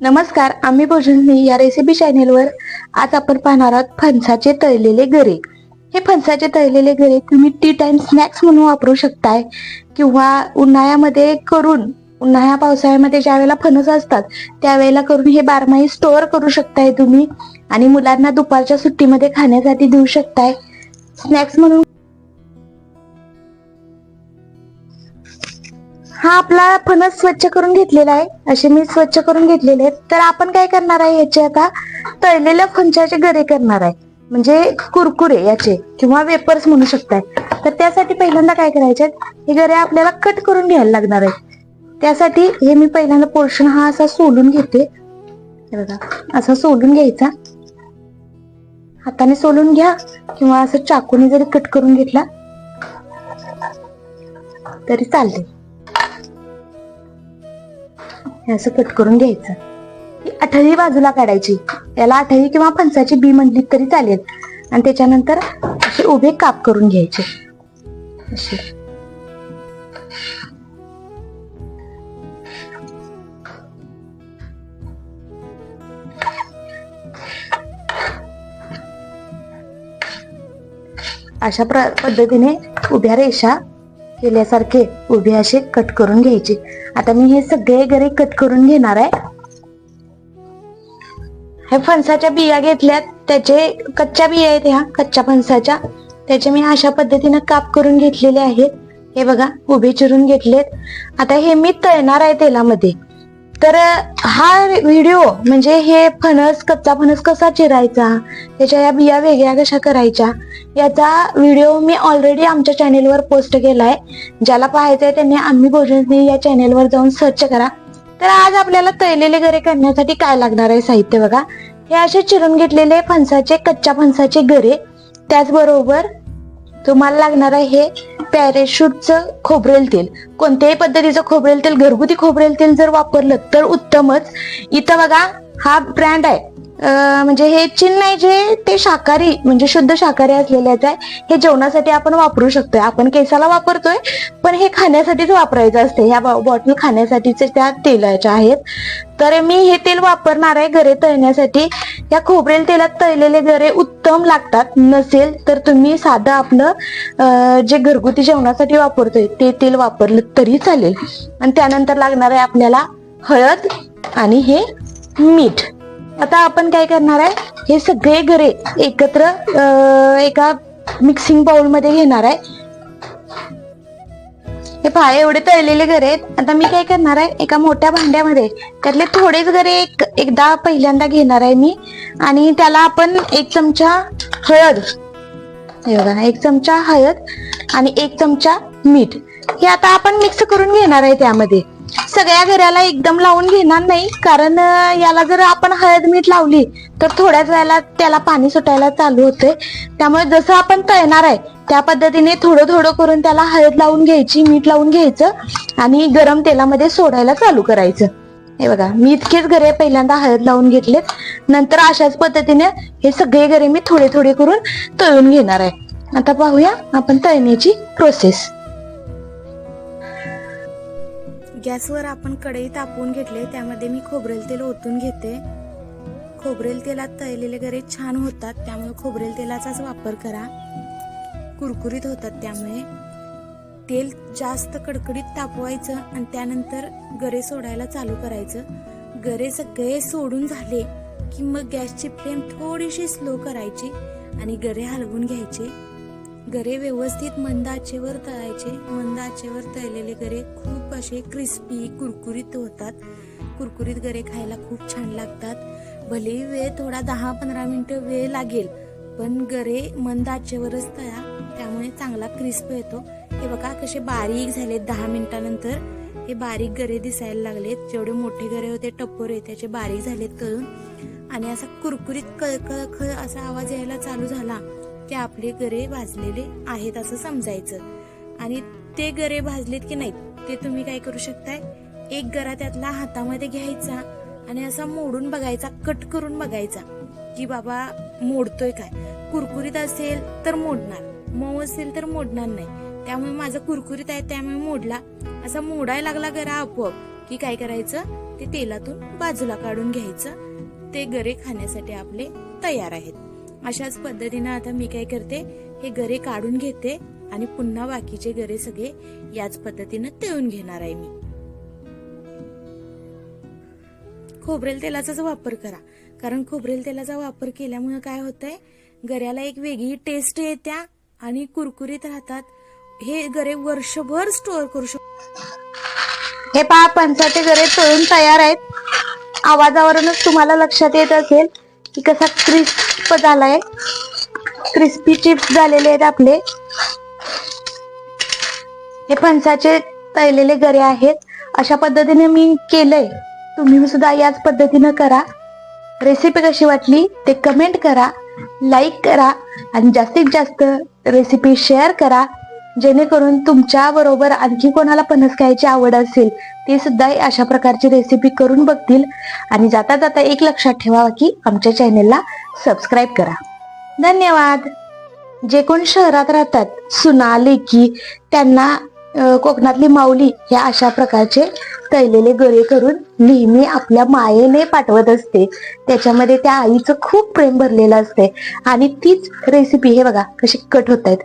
नमस्कार आम्ही भोजनी या रेसिपी चॅनेलवर आज आपण पाहणार आहोत फणसाचे तळलेले गरे हे फणसाचे तळलेले गरे तुम्ही टी टाइम स्नॅक्स म्हणून वापरू शकताय किंवा उन्हाळ्यामध्ये करून उन्हाळ्या पावसाळ्यामध्ये ज्या वेळेला फणस असतात त्यावेळेला करून हे बारमाही स्टोअर करू शकताय तुम्ही आणि मुलांना दुपारच्या सुट्टीमध्ये खाण्यासाठी देऊ शकताय. स्नॅक्स म्हणून हा आपला फणस स्वच्छ करून घेतलेला आहे. असे मी स्वच्छ करून घेतलेले आहेत. तर आपण काय करणार आहे याचे आता तळलेल्या फणसाचे गरे करणार आहे. म्हणजे कुरकुरे याचे किंवा वेपर्स म्हणू शकताय. तर त्यासाठी पहिल्यांदा काय करायचे हे गरे आपल्याला कट करून घ्यायला लागणार आहे त्यासाठी हे मी पहिल्यांदा पोर्शन हा असा सोलून घेते. बघा असा सोलून घ्यायचा. हाताने सोलून घ्या किंवा असं चाकूने जरी कट करून घेतला तरी चालते. हे असं कट करून घ्यायचं. ही आठळी बाजूला काढायची. याला आठळी किंवा फणसाची बी म्हणली तरी चालेल. आणि त्याच्यानंतर असे उभे काप करून घ्यायचे. असे. अशा प्र पद्धतीने उभ्या रेषा केल्यासारखे उभे असे कट करून घ्यायचे. आता मी हे सगळे गरे कट करून घेणार आहे. हे फणसाच्या बिया घेतल्यात. त्याचे कच्च्या बिया आहेत ह्या कच्च्या फणसाच्या. त्याचे मी अशा पद्धतीनं काप करून घेतलेले आहेत. हे बघा उभे चिरून घेतलेत. आता हे मी तळणार आहे तेलामध्ये. तर हा व्हिडिओ म्हणजे हे फणस कच्चा फणस कसा चिरायचा? त्याच्या या बिया वेगळ्या कशा करायच्या? याचा व्हिडिओ मी ऑलरेडी आमच्या चॅनेलवर पोस्ट केलाय. ज्याला पाहायचंय त्यांनी आम्ही भोजन या चॅनेलवर जाऊन सर्च करा. तर आज आपल्याला तळलेले गरे करण्यासाठी काय लागणार आहे साहित्य बघा? हे असे चिरून घेतलेले फणसाचे कच्च्या फणसाचे गरे त्याचबरोबर तुम्हाला लागणार आहे हे पॅरेशूटचं खोबरेल तेल. कोणत्याही पद्धतीचं खोबरेल तेल घरगुती खोबरेल तेल जर वापरलं तर उत्तमच. इथं बघा हा ब्रँड आहे. म्हणजे हे चिन्ह आहे जे ते शाकाहारी म्हणजे शुद्ध शाकाहारी असलेल्याच आहे. हे जेवणासाठी आपण वापरू शकतोय. आपण केसाला वापरतोय पण हे खाण्यासाठीच वापरायचं असते. ह्या बॉटल खाण्यासाठीचे त्या तेलाच्या आहेत. तर मी हे तेल वापरणार आहे गरे तळण्यासाठी. या खोबरेल तेलात तळलेले गरे उत्तम लागतात. नसेल तर तुम्ही साधं आपलं जे घरगुती जेवणासाठी वापरतोय ते तेल वापरलं तरी चालेल. आणि त्यानंतर लागणार आहे आपल्याला हळद आणि हे मीठ. आता आपण काय करणार आहे? हे सगळे गरे एकत्र एका मिक्सिंग बाउलमध्ये घेणार आहे. हे पाय एवढे तळलेले गरे आहेत. आता मी काय करणार आहे? एका मोठ्या भांड्यामध्ये त्यातले थोडेच गरे एक एकदा पहिल्यांदा घेणार आहे मी. आणि त्याला आपण एक चमचा हळद हे बघा एक चमचा हळद आणि एक चमचा मीठ हे आता आपण मिक्स करून घेणार आहे त्यामध्ये. सगळ्या घराला एकदम लावून घेणार नाही. कारण याला जर आपण हळद मीठ लावली तर थोड्याच वेळेला त्याला पाणी सुटायला चालू होते. त्यामुळे जसं आपण तळणार आहे त्या पद्धतीने थोडं थोडं करून त्याला हळद लावून घ्यायची मीठ लावून घ्यायचं आणि गरम तेलामध्ये सोडायला चालू करायचं. हे बघा मी इतकेच गरे पहिल्यांदा हळद लावून घेतलेत. नंतर अशाच पद्धतीने हे सगळे गरे मी थोडे थोडे करून तळून घेणार आहे. आता पाहूया आपण तळण्याची प्रोसेस गॅसवर आपण कढई तापवून घेतले त्यामध्ये मी खोबरेल तेल ओतून घेते. खोबरेल तेलात तळलेले गरे छान होतात त्यामुळे खोबरेल तेलाचाच वापर करा. कुरकुरीत होतात त्यामुळे. तेल जास्त कडकडीत तापवायचं आणि त्यानंतर गरे सोडायला चालू करायचं. गरे सगळे सोडून झाले की मग गॅसची फ्लेम थोडीशी स्लो करायची आणि गरे हलवून घ्यायचे. गरे व्यवस्थित मंदाचेवर तळायचे. मंदाचेवर तळलेले गरे खूप असे क्रिस्पी कुरकुरीत होतात. कुरकुरीत गरे खायला खूप छान लागतात. भलेही वेळ थोडा दहा पंधरा मिनिटं वेळ लागेल पण गरे मंद आचेवरच तळा. त्यामुळे चांगला क्रिस्प येतो. हे बघा कसे बारीक झाले दहा मिनिटानंतर. हे बारीक गरे दिसायला लागलेत. जेवढे मोठे गरे होते टप्पोरे त्याचे बारीक झालेत कळून. आणि असा कुरकुरीत कळकळखळ असा आवाज यायला चालू झाला. की आपले गरे भाजलेले आहेत असं समजायचं. आणि ते गरे भाजलेत की नाहीत ते तुम्ही काय करू शकताय? एक गरा त्यातला हातामध्ये घ्यायचा आणि असा मोडून बघायचा कट करून बघायचा की बाबा मोडतोय काय? कुरकुरीत असेल तर मोडणार मऊ असेल तर मोडणार नाही. त्यामुळे माझा कुरकुरीत आहे त्यामुळे मोडला. असा मोडायला लागला गरा आपोआप की काय करायचं? ते तेलातून बाजूला काढून घ्यायचं. ते गरे खाण्यासाठी आपले तयार आहेत. अशाच पद्धतीनं आता मी काय करते हे गरे काढून घेते आणि पुन्हा बाकीचे गरे सगळे याच पद्धतीनं तळून घेणार आहे मी. खोबरेल तेलाचाच वापर करा. कारण खोबरेल तेलाचा वापर केल्यामुळे काय होतंय गऱ्याला एक वेगळी टेस्ट येत्या आणि कुरकुरीत राहतात. हे गरे वर्षभर स्टोअर करू शकतो हे पहा पंचाचे गरे तळून तयार आहेत. आवाजावरूनच तुम्हाला लक्षात येत असेल. की कसा क्रिस्प झालाय. क्रिस्पी चिप्स झालेले आहेत आपले. हे फणसाचे तळलेले गरे आहेत. अशा पद्धतीने मी केलंय. तुम्ही सुद्धा याच पद्धतीनं करा. रेसिपी कशी वाटली ते कमेंट करा. लाईक करा. आणि जास्तीत जास्त रेसिपी शेअर करा. जेणेकरून तुमच्या बरोबर आणखी कोणाला फणस खायची आवड असेल ते सुद्धा अशा प्रकारची रेसिपी करून बघतील. आणि जाता जाता एक लक्षात ठेवा की आमच्या चॅनेलला सबस्क्राईब करा. धन्यवाद. जे कोण शहरात राहतात सुना लेकी त्यांना कोकणातली माऊली ह्या अशा प्रकारचे तळलेले गरे करून नेहमी आपल्या मायेने पाठवत असते. त्याच्यामध्ये त्या आईचं खूप प्रेम भरलेलं असते. आणि तीच रेसिपी हे बघा कशी कट होत आहेत.